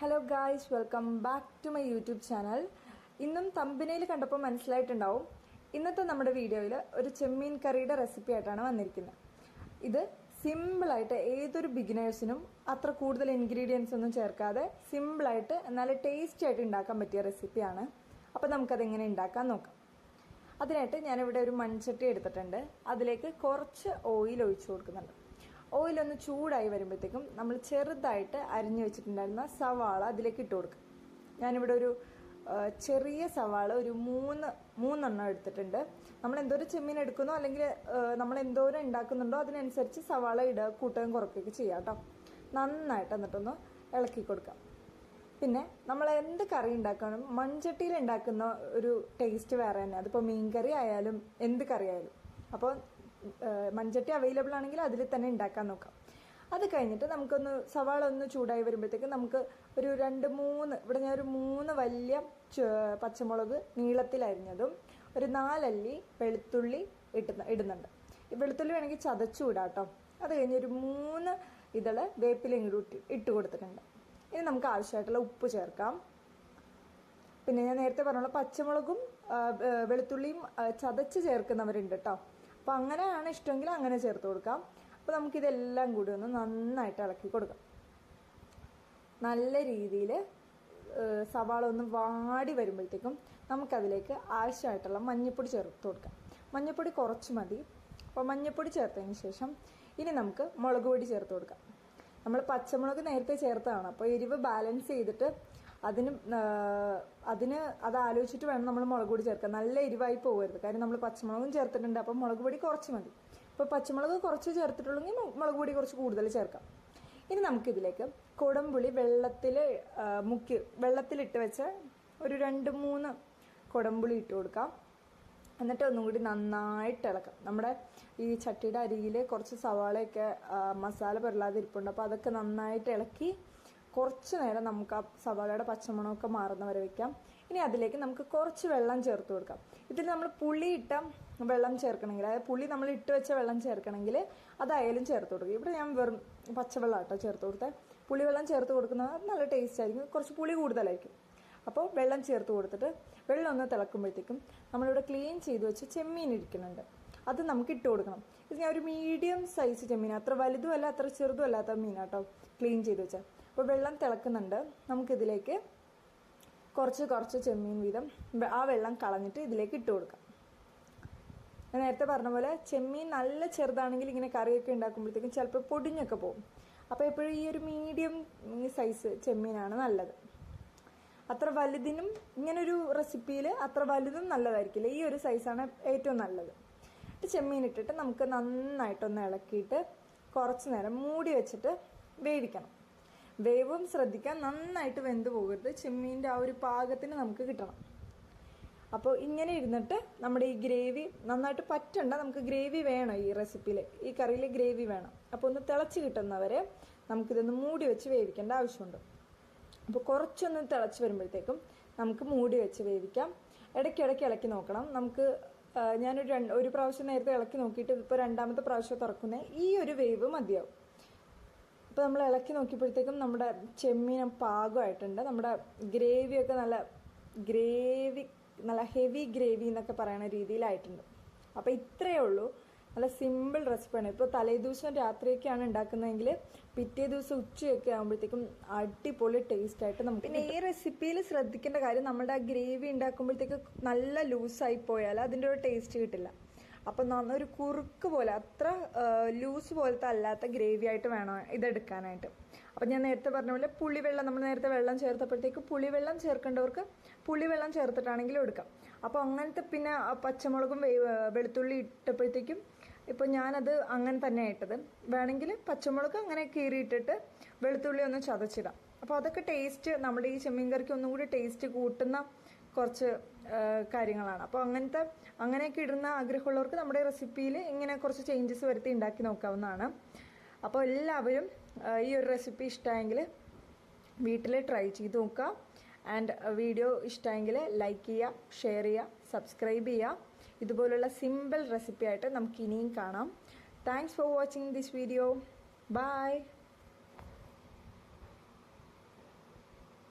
Hello guys welcome back to my YouTube channel ഇന്നും തമ്പിനയിൽ കണ്ടപ്പോൾ മനസ്സിലായിട്ടുണ്ടാവും. ഇന്നത്തെ നമ്മുടെ വീഡിയോയിൽ ഒരു ചെമ്മീൻ കറിയുടെ റെസിപ്പി ആയിട്ടാണ് വന്നിരിക്കുന്നത്. ഇത് സിമ്പിളായിട്ട് ഏതൊരു ബിഗിനേഴ്സിനും അത്ര കൂടുതൽ ഇൻഗ്രീഡിയൻസ് ഒന്നും ചേർക്കാതെ സിമ്പിളായിട്ട് നല്ല ടേസ്റ്റി ആയിട്ട് ഉണ്ടാക്കാൻ പറ്റിയ റെസിപ്പിയാണ് അപ്പോൾ നമുക്കത് എങ്ങനെ ഉണ്ടാക്കാൻ നോക്കാം. അതിനായിട്ട് ഞാനിവിടെ ഒരു മൺചട്ടി എടുത്തിട്ടുണ്ട്. അതിലേക്ക് കുറച്ച് ഓയിൽ ഒഴിച്ചു കൊടുക്കുന്നുണ്ട്. ഓയിൽ ഒന്ന് ചൂടായി വരുമ്പോഴത്തേക്കും നമ്മൾ ചെറുതായിട്ട് അരിഞ്ഞു വെച്ചിട്ടുണ്ടായിരുന്ന സവാള അതിലേക്ക് ഇട്ട് കൊടുക്കും ഞാനിവിടെ ഒരു ചെറിയ സവാള ഒരു മൂന്ന് മൂന്നെണ്ണം എടുത്തിട്ടുണ്ട്. നമ്മൾ എന്തോ ഒരു ചെമ്മീൻ എടുക്കുന്നോ അല്ലെങ്കിൽ നമ്മൾ എന്തോരം ഉണ്ടാക്കുന്നുണ്ടോ അതിനനുസരിച്ച് സവാള ഇടുക കൂട്ടുകയും കുറയ്ക്കുകയൊക്കെ ചെയ്യാം കേട്ടോ. നന്നായിട്ട് എന്നിട്ടൊന്ന് ഇളക്കി കൊടുക്കാം പിന്നെ നമ്മൾ എന്ത് കറി ഉണ്ടാക്കാനും മൺചട്ടിയിൽ ഉണ്ടാക്കുന്ന ഒരു ടേസ്റ്റ് വേറെ തന്നെ. അതിപ്പോൾ മീൻ കറി ആയാലും എന്ത് കറി ആയാലും. അപ്പോൾ മൺചട്ടി അവൈലബിൾ ആണെങ്കിൽ അതിൽ തന്നെ ഉണ്ടാക്കാൻ നോക്കാം. അത് കഴിഞ്ഞിട്ട് നമുക്കൊന്ന് സവാള ഒന്ന് ചൂടായി വരുമ്പോഴത്തേക്ക് നമുക്ക് ഒരു രണ്ട് മൂന്ന് ഇവിടെ ഞാൻ ഒരു മൂന്ന് വലിയ പച്ചമുളക് നീളത്തിലരിഞ്ഞതും ഒരു നാലല്ലി വെളുത്തുള്ളി ഇട്ടുന്ന ഇടുന്നുണ്ട്. വെളുത്തുള്ളി വേണമെങ്കിൽ ചതച്ചു വിടാം കേട്ടോ അത് കഴിഞ്ഞ് ഒരു മൂന്ന് ഇതൾ വേപ്പിലയും ഇങ്ങോട്ട് ഇട്ട് കൊടുത്തിട്ടുണ്ട്. ഇനി നമുക്ക് ആവശ്യമായിട്ടുള്ള ഉപ്പ് ചേർക്കാം. പിന്നെ ഞാൻ നേരത്തെ പറഞ്ഞുള്ള പച്ചമുളകും വെളുത്തുള്ളിയും ചതച്ച് ചേർക്കുന്നവരുണ്ട് കേട്ടോ അപ്പോൾ അങ്ങനെയാണ് ഇഷ്ടമെങ്കിൽ അങ്ങനെ ചേർത്ത് കൊടുക്കാം. അപ്പോൾ നമുക്കിതെല്ലാം കൂടി ഒന്ന് നന്നായിട്ട് ഇളക്കി കൊടുക്കാം. നല്ല രീതിയിൽ സവാള ഒന്ന് വാടി വരുമ്പോഴത്തേക്കും നമുക്കതിലേക്ക് ആവശ്യമായിട്ടുള്ള മഞ്ഞൾപ്പൊടി ചേർത്ത് കൊടുക്കാം. മഞ്ഞൾപ്പൊടി കുറച്ച് മതി. അപ്പോൾ മഞ്ഞൾപ്പൊടി ചേർത്തതിന് ശേഷം ഇനി നമുക്ക് മുളക് പൊടി ചേർത്ത് കൊടുക്കാം. നമ്മൾ പച്ചമുളക് നേരത്തെ ചേർത്തതാണ് അപ്പോൾ എരിവ് ബാലൻസ് ചെയ്തിട്ട് അതിന് അതിന് അത് ആലോചിച്ചിട്ട് വേണം നമ്മൾ മുളക് പൊടി ചേർക്കാൻ. നല്ല എരിവായി പോകരുത് കാര്യം നമ്മൾ പച്ചമുളകും ചേർത്തിട്ടുണ്ട്. അപ്പം മുളക് പൊടി കുറച്ച് മതി. അപ്പോൾ പച്ചമുളക് കുറച്ച് ചേർത്തിട്ടുള്ളെങ്കിൽ മുളക് പൊടി കുറച്ച് കൂടുതൽ ചേർക്കാം. ഇനി നമുക്കിതിലേക്ക് കുടംപുളി വെള്ളത്തിൽ മുക്കി വെള്ളത്തിലിട്ട് വെച്ച ഒരു രണ്ട് മൂന്ന് കുടംപുളി ഇട്ട് കൊടുക്കാം. എന്നിട്ട് ഒന്നും കൂടി നന്നായിട്ട് ഇളക്കാം. നമ്മുടെ ഈ ചട്ടിയുടെ അരിയിൽ കുറച്ച് സവാളയൊക്കെ മസാല പെരലാതെ ഇരിപ്പുണ്ട്. അപ്പോൾ അതൊക്കെ നന്നായിട്ട് ഇളക്കി കുറച്ച് നേരം നമുക്ക് ആ സവാളയുടെ പച്ചമണമൊക്കെ മാറുന്ന വരെ വെക്കാം. ഇനി അതിലേക്ക് നമുക്ക് കുറച്ച് വെള്ളം ചേർത്ത് കൊടുക്കാം. ഇതിൽ നമ്മൾ പുളി ഇട്ട വെള്ളം ചേർക്കണമെങ്കിൽ അതായത് പുളി നമ്മൾ ഇട്ട് വെച്ച വെള്ളം ചേർക്കണമെങ്കിൽ അതായാലും ചേർത്ത് കൊടുക്കും ഇവിടെ ഞാൻ വെറും പച്ചവെള്ളം കേട്ടോ ചേർത്ത് കൊടുത്തത് പുളിവെള്ളം ചേർത്ത് കൊടുക്കുന്നത് നല്ല ടേസ്റ്റ് ആയിരിക്കും. കുറച്ച് പുളി കൂടുതലായിരിക്കും. അപ്പോൾ വെള്ളം ചേർത്ത് കൊടുത്തിട്ട് വെള്ളം ഒന്ന് തിളക്കുമ്പോഴത്തേക്കും നമ്മളിവിടെ ക്ലീൻ ചെയ്ത് വെച്ച് ചെമ്മീൻ ഇരിക്കുന്നുണ്ട്. അത് നമുക്ക് ഇട്ട് കൊടുക്കണം. ഇത് ഞാൻ ഒരു മീഡിയം സൈസ് ചെമ്മീൻ അത്ര വലുതും അല്ല അത്ര ചെറുതും അല്ലാത്ത മീനാട്ടോ ക്ലീൻ ചെയ്ത് വെച്ചാൽ അപ്പോൾ വെള്ളം തിളക്കുന്നുണ്ട്. നമുക്കിതിലേക്ക് കുറച്ച് കുറച്ച് ചെമ്മീൻ വീതം ആ വെള്ളം കളഞ്ഞിട്ട് ഇതിലേക്ക് ഇട്ട് കൊടുക്കാം. ഞാൻ നേരത്തെ പറഞ്ഞ പോലെ ചെമ്മീൻ നല്ല ചെറുതാണെങ്കിൽ ഇങ്ങനെ കറിയൊക്കെ ഉണ്ടാക്കുമ്പോഴത്തേക്കും ചിലപ്പോൾ പൊടിഞ്ഞൊക്കെ പോകും. അപ്പോൾ എപ്പോഴും ഈ ഒരു മീഡിയം സൈസ് ചെമ്മീനാണ് നല്ലത്. അത്ര വലുതിനും ഇങ്ങനൊരു റെസിപ്പിയിൽ അത്ര വലുതും നല്ലതായിരിക്കില്ല. ഈ ഒരു സൈസാണ് ഏറ്റവും നല്ലത്. ചെമ്മീൻ ഇട്ടിട്ട് നമുക്ക് നന്നായിട്ടൊന്ന് ഇളക്കിയിട്ട് കുറച്ച് നേരം മൂടി വെച്ചിട്ട് വേവിക്കണം. വേവും ശ്രദ്ധിക്കാൻ നന്നായിട്ട് വെന്ത് പോകരുത്. ചെമ്മീന്റെ ആ ഒരു പാകത്തിന് നമുക്ക് കിട്ടണം. അപ്പോൾ ഇങ്ങനെ ഇരുന്നിട്ട് നമ്മുടെ ഈ ഗ്രേവി നന്നായിട്ട് പറ്റണ്ട നമുക്ക് ഗ്രേവി വേണം ഈ റെസിപ്പിയിൽ ഈ കറിയിൽ ഗ്രേവി വേണം. അപ്പോൾ ഒന്ന് തിളച്ച് കിട്ടുന്നവരെ നമുക്കിതൊന്ന് മൂടി വെച്ച് വേവിക്കേണ്ട ആവശ്യമുണ്ട്. അപ്പോൾ കുറച്ചൊന്ന് തിളച്ച് വരുമ്പോഴത്തേക്കും നമുക്ക് മൂടി വെച്ച് വേവിക്കാം. ഇടയ്ക്കിടയ്ക്ക് ഇളക്കി നോക്കണം. നമുക്ക് ഞാനൊരു ഒരു പ്രാവശ്യം നേരത്തെ ഇളക്കി നോക്കിയിട്ട് ഇപ്പോൾ രണ്ടാമത്തെ പ്രാവശ്യം തുറക്കുന്നത് ഈ ഒരു വേവ് മതിയാവും. ഇപ്പോൾ നമ്മൾ ഇളക്കി നോക്കിയപ്പോഴത്തേക്കും നമ്മുടെ ചെമ്മീൻ പാകമായിട്ടുണ്ട്. നമ്മുടെ ഗ്രേവിയൊക്കെ നല്ല ഗ്രേവി നല്ല ഹെവി ഗ്രേവി എന്നൊക്കെ പറയുന്ന രീതിയിലായിട്ടുണ്ട്. അപ്പോൾ ഇത്രയേ ഉള്ളൂ. നല്ല സിമ്പിൾ റെസിപ്പിയാണ് ഇപ്പോൾ തലേദിവസം രാത്രിയൊക്കെയാണ് ഉണ്ടാക്കുന്നതെങ്കിൽ പിറ്റേ ദിവസം ഉച്ചയൊക്കെ ആകുമ്പോഴത്തേക്കും അടിപൊളി ടേസ്റ്റ് ആയിട്ട് നമുക്ക് പിന്നെ ഈ റെസിപ്പിയിൽ ശ്രദ്ധിക്കേണ്ട കാര്യം നമ്മുടെ ആ ഗ്രേവി ഉണ്ടാക്കുമ്പോഴത്തേക്ക് നല്ല ലൂസായി പോയാൽ അതിന്റെ ഒരു ടേസ്റ്റ് കിട്ടില്ല. അപ്പം നന്ന ഒരു കുറുക്ക് പോലെ അത്ര ലൂസ് പോലത്തെ അല്ലാത്ത ഗ്രേവി ആയിട്ട് വേണം ഇതെടുക്കാനായിട്ട്. അപ്പം ഞാൻ നേരത്തെ പറഞ്ഞ പോലെ പുളിവെള്ളം നമ്മൾ നേരത്തെ വെള്ളം ചേർത്തപ്പോഴത്തേക്ക് പുളിവെള്ളം ചേർക്കേണ്ടവർക്ക് പുളിവെള്ളം ചേർത്തിട്ടാണെങ്കിലും എടുക്കാം. അപ്പോൾ അങ്ങനത്തെ പിന്നെ പച്ചമുളകും വെളുത്തുള്ളി ഇട്ടപ്പോഴത്തേക്കും ഇപ്പോൾ ഞാനത് അങ്ങനെ തന്നെ ഇട്ടത്. വേണമെങ്കിൽ പച്ചമുളക് അങ്ങനെ കീറിയിട്ടിട്ട് വെളുത്തുള്ളി ഒന്ന് ചതച്ചിടാം. അപ്പോൾ അതൊക്കെ ടേസ്റ്റ് നമ്മുടെ ഈ ചെമ്മീൻ കറിക്ക് ഒന്നും കൂടി ടേസ്റ്റ് കൂട്ടുന്ന കുറച്ച് കാര്യങ്ങളാണ്. അപ്പോൾ അങ്ങനത്തെ അങ്ങനെയൊക്കെ ഇടുന്ന ആഗ്രഹമുള്ളവർക്ക് നമ്മുടെ റെസിപ്പിയിൽ ഇങ്ങനെ കുറച്ച് ചേഞ്ചസ് വരുത്തി ഉണ്ടാക്കി നോക്കാവുന്നതാണ്. അപ്പോൾ എല്ലാവരും ഈ ഒരു റെസിപ്പി ഇഷ്ടമായെങ്കിൽ വീട്ടിൽ ട്രൈ ചെയ്ത് നോക്കുക. ആൻഡ് വീഡിയോ ഇഷ്ടമായെങ്കിൽ ലൈക്ക് ചെയ്യുക ഷെയർ ചെയ്യുക സബ്സ്ക്രൈബ് ചെയ്യുക. ഇതുപോലുള്ള സിമ്പിൾ റെസിപ്പി ആയിട്ട് നമുക്ക് ഇനിയും കാണാം. Thanks for watching this video bye